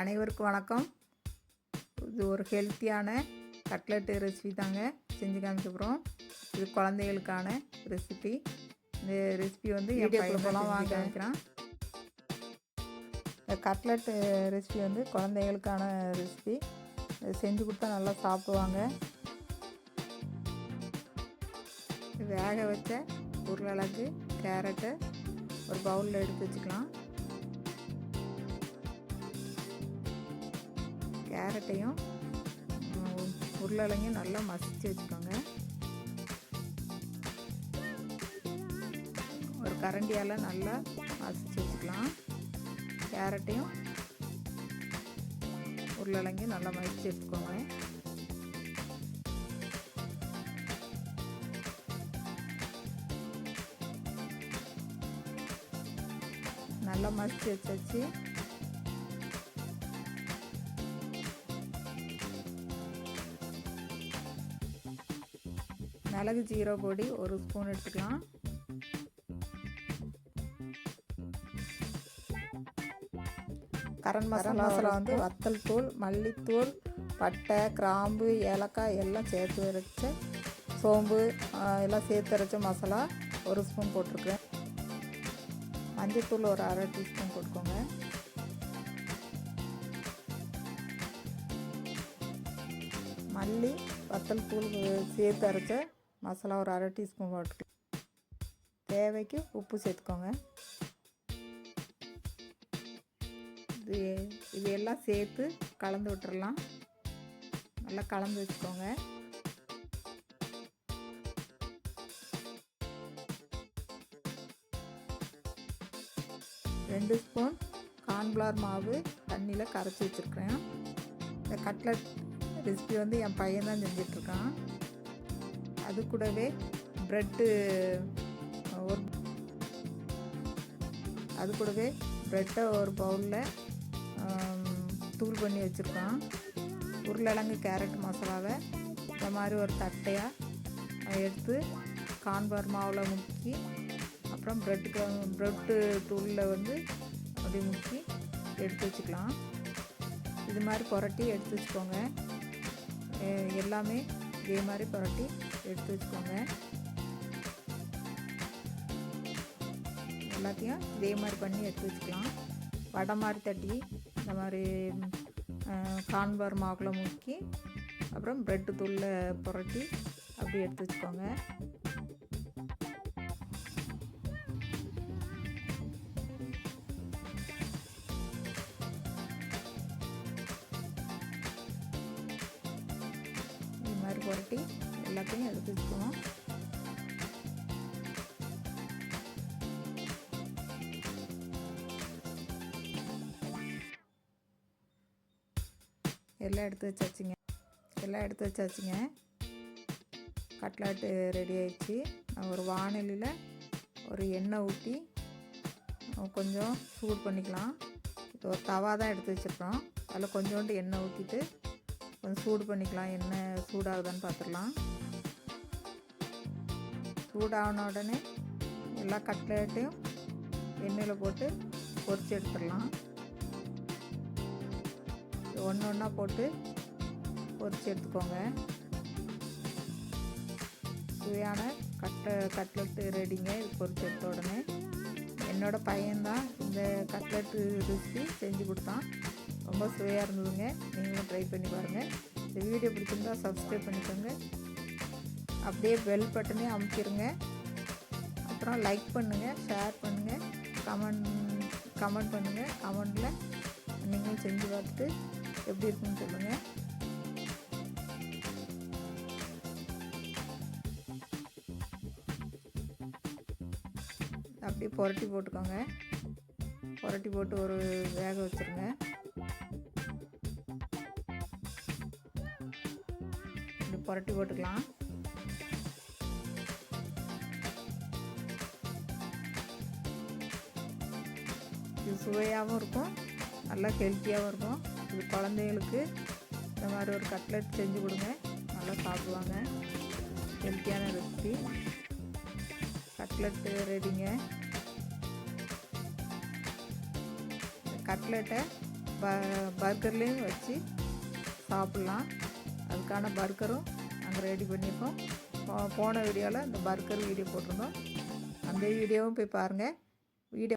அனைவருக்கும் வணக்கம். இது ஒரு ஹெல்த்தியான கட்லெட்டு ரெசிபி தாங்க. செஞ்சு காமிக்கப்புறோம் இது குழந்தைகளுக்கான ரெசிபி. இந்த ரெசிபி வந்து என் பையன் போலாம் வாங்க காமிக்கிறான். இந்த கட்லெட்டு ரெசிபி வந்து குழந்தைகளுக்கான ரெசிபி. செஞ்சு கொடுத்தா நல்லா சாப்பிடுவாங்க. வேக வச்ச உருளைக்கிழங்கு கேரட்டு ஒரு பவுலில் எடுத்து வச்சுக்கலாம். கேரட்டையும் உருளையும் நல்லா மசிச்சு வச்சுக்கோங்க. ஒரு கரண்டியால் நல்லா மசிச்சு வச்சுக்கலாம். கேரட்டையும் உருளையும் நல்லா மசித்து வச்சுக்கோங்க. நல்லா மசிச்சு வச்சாச்சு. மிளகு ஜீரோ பொடி ஒரு ஸ்பூன் எடுத்துக்கலாம். கரண் மசாலா மசாலா வந்து வத்தல் தூள் மல்லித்தூள் பட்டை கிராம்பு ஏலக்காய் எல்லாம் சேர்த்து அரைச்ச சோம்பு எல்லாம் சேர்த்து அரைச்ச மசாலா ஒரு ஸ்பூன் போட்டிருக்கேன். மஞ்சத்தூள் ஒரு அரை டீஸ்பூன் போட்டுக்கோங்க. மல்லி வத்தல் தூள் சேர்த்து அரைச்ச மசாலா ஒரு அரை டீஸ்பூன் போட்டுக்கலாம் தேவைக்கு உப்பு சேர்த்துக்கோங்க. இது இது எல்லாம் சேர்த்து கலந்து விட்டுறலாம். நல்லா கலந்து வச்சுக்கோங்க. ரெண்டு ஸ்பூன் கார்ன்ஃப்ளவர் மாவு தண்ணியில் கரைச்சி வச்சுருக்கிறேன். இந்த கட்லட் ரெசிபி வந்து என் பையன் தான் செஞ்சிட்ருக்கான். அது கூடவே ப்ரெட்டு ஒரு அது கூடவே ப்ரெட்டை ஒரு பவுலில் தூள் பண்ணி வச்சுருக்கோம். உருளைக்கிழங்கு கேரட் மசாலாவை இந்த மாதிரி ஒரு தட்டையாக எடுத்து கான்பார் மாவில் முக்கி அப்புறம் ப்ரெட்டுக்கு ப்ரெட்டு தூளில் வந்து அப்படி முக்கி எடுத்து வச்சுக்கலாம். இது மாதிரி புரட்டி எடுத்து வச்சுக்கோங்க. எல்லாமே இதே மாதிரி புரட்டி எடுத்து வச்சுக்கோங்க. எல்லாத்தையும் இதே மாதிரி பண்ணி எடுத்து வச்சுக்கலாம். வடை மாதிரி தட்டி இந்த மாதிரி கான்பார் மாவில் முக்கி அப்புறம் ப்ரெட்டு தூளில் புரட்டி அப்படி எடுத்து வச்சுக்கோங்க. புரட்டி எல்லாத்தையும் எடுத்து வச்சுக்கணும் எல்லாம் எடுத்து வச்சாச்சுங்க. எல்லாம் எடுத்து வச்சாச்சுங்க. கட்லாட்டு ரெடி ஆயிடுச்சு. நான் ஒரு வானலியில் ஒரு எண்ணெய் ஊற்றி கொஞ்சம் சூடு பண்ணிக்கலாம். இது ஒரு தவா தான் எடுத்து வச்சுருக்கோம் அதில் கொஞ்சோண்டு எண்ணெய் ஊற்றிட்டு கொஞ்சம் சூடு பண்ணிக்கலாம். என்ன சூடாகுதான்னு பார்த்துடலாம். சூடான உடனே எல்லா கட்லெட்டையும் எண்ணெயில் போட்டு பொரித்து எடுத்துடலாம். ஒன்று ஒன்றா போட்டு பொரித்து எடுத்துக்கோங்க. சுவையான கட்ல கட்லெட்டு ரெடிங்க இது எடுத்த உடனே என்னோட பையன்தான் இந்த கட்லெட்டு ரெசிபி செஞ்சு கொடுத்தான். ரொம்ப சுவையாக இருந்ததுங்க. நீங்களும் ட்ரை பண்ணி பாருங்கள் இந்த வீடியோ பிடிச்சிருந்தா சப்ஸ்கிரைப் பண்ணிக்கோங்க. அப்படியே பெல் பட்டனே அமுக்கிடுங்க அப்புறம் லைக் பண்ணுங்கள் ஷேர் பண்ணுங்கள் கமெண்ட் கமெண்ட் பண்ணுங்கள் கமெண்டில் நீங்களும் செஞ்சு பார்த்துட்டு எப்படி இருக்குன்னு சொல்லுங்கள் அப்படியே புரட்டி போட்டுக்கோங்க. புரட்டி போட்டு ஒரு வேக வச்சுருங்க. இப்படி புரட்டி போட்டுக்கலாம். இது சுவையாகவும் இருக்கும் நல்லா ஹெல்த்தியாகவும் இருக்கும். இது குழந்தைகளுக்கு இந்த மாதிரி ஒரு கட்லெட் செஞ்சு கொடுங்க. நல்லா சாப்பிடுவாங்க. ஹெல்த்தியான ரெசிபி கட்லெட்டு ரெடிங்க கட்லெட்டை ப பர்கர்லேயும் வச்சு சாப்பிட்லாம். அதுக்கான பர்கரும் நாங்கள் ரெடி பண்ணியிருக்கோம் போ- போன வீடியோவில் இந்த பர்கர் வீடியோ போட்டிருந்தோம். அந்த வீடியோவும் போய் பாருங்கள் வீடியோ